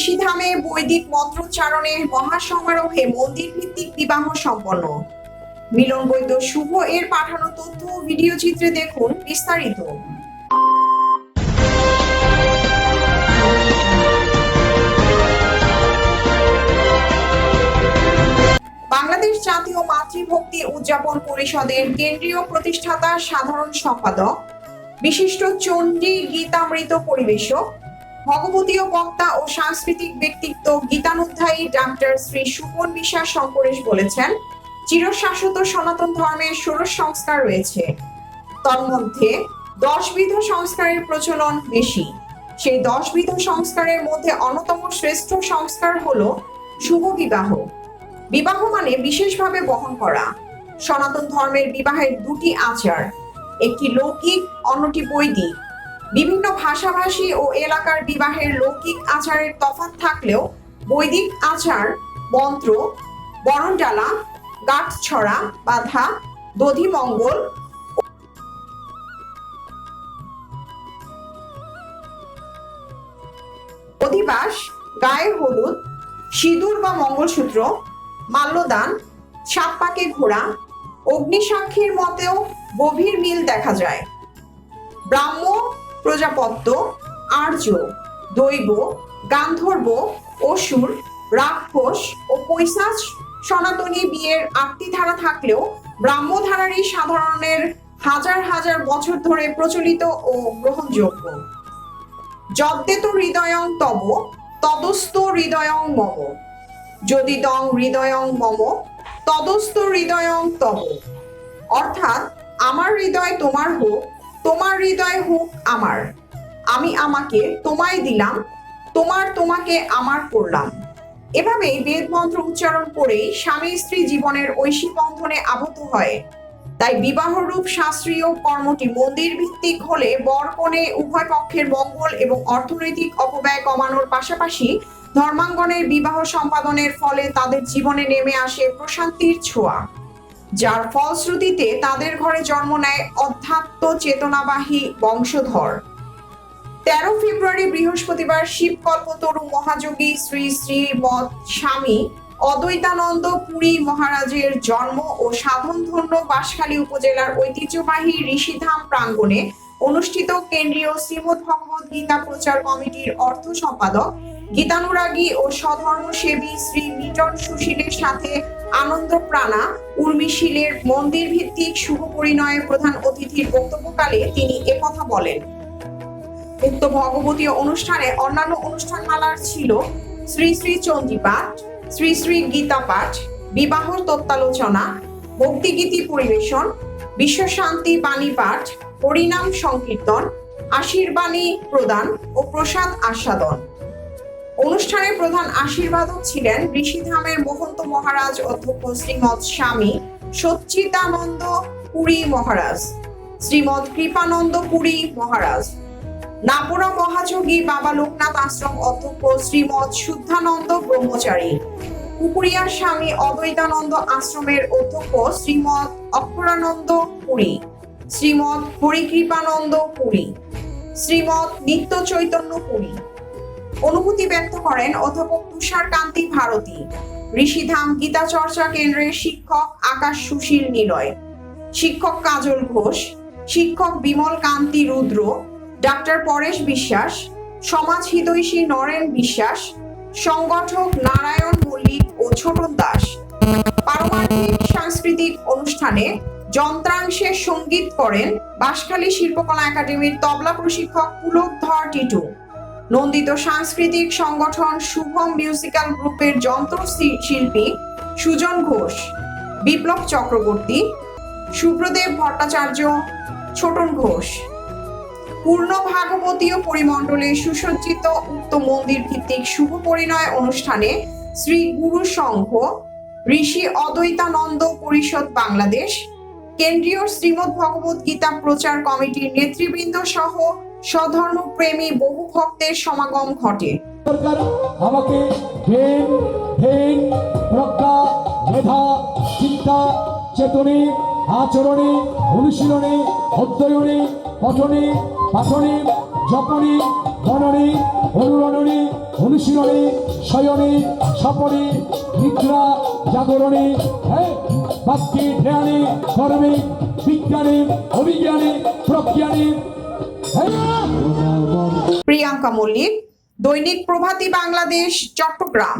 ঋষিধামে বৈদিক মন্ত্রোচ্চারণে মহাসমারোহে মন্দির ভিত্তিক বিবাহ সম্পন্ন। মিলন বৈদ্য শুভ, এর পাঠানো তথ্য ভিডিও চিত্রে দেখুন বিস্তারিত। বাংলাদেশ জাতীয় মাতৃভক্তি উদযাপন পরিষদের কেন্দ্রীয় প্রতিষ্ঠাতা সাধারণ সম্পাদক, বিশিষ্ট চণ্ডী গীতামৃত পরিবেশক ভগবতীয় বক্তা ও সাংস্কৃতিক ব্যক্তিত্ব গীতানুধ্যায়ী ডাক্তার শ্রী সুপন বিশ্বাস শঙ্করেশ বলেছেন চিরশাশ্বত সনাতন ধর্মের ষোড়শ সংস্কার রয়েছে। তন্মধ্যে, দশবিধ সংস্কারের প্রচলন বেশি। সেই দশবিধ সংস্কারের মধ্যে অন্যতম শ্রেষ্ঠ সংস্কার হলো শুভ বিবাহ। বিবাহ মানে বিশেষভাবে বহন করা। সনাতন ধর্মের বিবাহের দুটি আচার, একটি লৌকিক, অন্যটি বৈদিক। বিভিন্ন ভাষাভাষী ও এলাকার বিবাহের লৌকিক আচারের তফাত থাকলেও বৈদিক আচার, মন্ত্র, বরণডালা গাঠ ছড়া বাধা, দধিমঙ্গল অধিবাস, গায়ে হলুদ, সিঁদুর বা মঙ্গলসূত্র, মাল্যদান সাত পাকে ঘোড়া, অগ্নিসাক্ষীর মতেও গভীর মিল দেখা যায়। ব্রাহ্ম প্রজাপত্য আর্য, দৈব, গান্ধর্ব, অসুর, রাক্ষস ও পৈশাচ সনাতনী বিয়ের আটটি ধারা থাকলেও ব্রাহ্মধারারই সাধারণের হাজার হাজার বছর ধরে প্রচলিত ও গ্রহণযোগ্য। যদ্দেত হৃদয়ং তব, তদস্ত হৃদয়ং মম। যদি দং হৃদয়ং মম, তদস্ত হৃদয়ং তব। অর্থাৎ, আমার হৃদয় তোমার হোক তোমার হৃদয় হোক আমার। আমি আমাকে তোমায় দিলাম, তোমার তোমাকে আমার করলাম। এভাবেই বেদ মন্ত্র উচ্চারণ করেই স্বামী স্ত্রী জীবনের ঐশী বন্ধনে আবদ্ধ হয়। তাই বিবাহ রূপ শাস্ত্রীয় কর্মটি মন্দির ভিত্তিক হলে বর উভয় পক্ষের মঙ্গল এবং অর্থনৈতিক অপব্যয় কমানোর পাশাপাশি ধর্মাঙ্গনের বিবাহ সম্পাদনের ফলে তাদের জীবনে নেমে আসে প্রশান্তির ছোঁয়া। যার ফলশ্রুতিতে তাদের ঘরে জন্ম নেয় অধ্যাত্ম চেতনাবাহী বংশধর। তেরো ফেব্রুয়ারি বৃহস্পতিবার শিবকল্পতরু মহাযোগী শ্রী শ্রী মত স্বামী অদ্বৈতানন্দ পুরী মহারাজের জন্ম ও সাধনধন্য বাঁশখালী উপজেলার ঐতিহ্যবাহী ঋষিধাম প্রাঙ্গণে অনুষ্ঠিত কেন্দ্রীয় শ্রীমদ ভগবত গীতা প্রচার কমিটির অর্থ সম্পাদক গীতানুরাগী ও স্বধর্মসেবী শ্রী মিটন সুশীলের সাথে আনন্দ প্রাণা উর্মিশীলের মন্দির ভিত্তিক শুভ পরিণয়ের প্রধান অতিথির বক্তব্যকালে তিনি একথা বলেন। উক্ত ভগবতীয় অনুষ্ঠানে অন্যান্য অনুষ্ঠানমালার ছিল শ্রী শ্রী চণ্ডী পাঠ শ্রী শ্রী গীতা পাঠ বিবাহ তত্ত্বালোচনা, ভক্তিগীতি পরিবেশন, বিশ্বশান্তি বাণী পাঠ, হরিনাম সংকীর্তন, আশীর্বাণী প্রদান ও প্রসাদ আস্বাদন। অনুষ্ঠানে প্রধান আশীর্বাদক ছিলেন ঋষিধামের মহন্ত মহারাজ অধ্যক্ষ শ্রীমৎ স্বামী সচ্চিদানন্দ পুরী মহারাজ, শ্রীমৎ কৃপানন্দ পুরী মহারাজ নাপুরা মহাযোগী বাবা লোকনাথ আশ্রম অধ্যক্ষ শ্রীমৎ শুদ্ধানন্দ ব্রহ্মচারী কুকুরিয়ার স্বামী অদ্বৈতানন্দ আশ্রমের অধ্যক্ষ শ্রীমৎ অক্ষরানন্দ পুরী, শ্রীমৎ হরিকৃপানন্দ পুরী, শ্রীমৎ নিত্য চৈতন্য পুরী। অনুভূতি ব্যক্ত করেন অধ্যাপক তুষার কান্তি ভারতী। ঋষিধাম গীতা চর্চা কেন্দ্রের শিক্ষক আকাশ সুশীল নিলয়। শিক্ষক কাজল ঘোষ, শিক্ষক বিমল কান্তি রুদ্র, ডাক্তার পরেশ বিশ্বাস, সমাজ হিতৈষী নরেন বিশ্বাস, সংগঠক নারায়ণ মল্লিক ও ছোটন দাস। পারমাণবিক সাংস্কৃতিক অনুষ্ঠানে যন্ত্রাংশে সংগীত করেন বাঁশখালী শিল্পকলা একাডেমির তবলা প্রশিক্ষক পুলক ধর টিটু। নন্দিত সাংস্কৃতিক সংগঠন শুভম মিউজিক্যাল গ্রুপের যন্ত্র শিল্পী সুজন ঘোষ, বিপ্লব চক্রবর্তী, সুব্রদেব ভট্টাচার্য, ছোটন ঘোষ। পূর্ণ ভাগবতীয় পরিমণ্ডলে সুসজ্জিত উক্ত মন্দির ভিত্তিক শুভ পরিণয় অনুষ্ঠানে শ্রী গুরু সংঘ, ঋষি অদ্বৈতানন্দ পরিষদ বাংলাদেশ, কেন্দ্রীয় শ্রীমৎ ভগবত গীতা প্রচার কমিটির নেতৃবৃন্দ সহ স্বধর্মপ্রেমী বহু ভক্তের সমাগম ঘটে। আমাকে জ্ঞান ধ্যান প্রজ্ঞা, মেধা, চিন্তা, চেতনে, আচরণে, অনুশীলনে, অধ্যয়নে, পঠনে, পাঠনে, জপনে, মননে, অনুরণনে, অনুশীলনে, শয়নে, স্বপনে, নিদ্রা, জাগরণে হ্যাঁ বাক্যে ধ্যানে, কর্মে, বিজ্ঞানে, অভিজ্ঞানে, প্রজ্ঞানে প্রিয়াঙ্কা মল্লিক দৈনিক প্রভাতী বাংলাদেশ চট্টগ্রাম।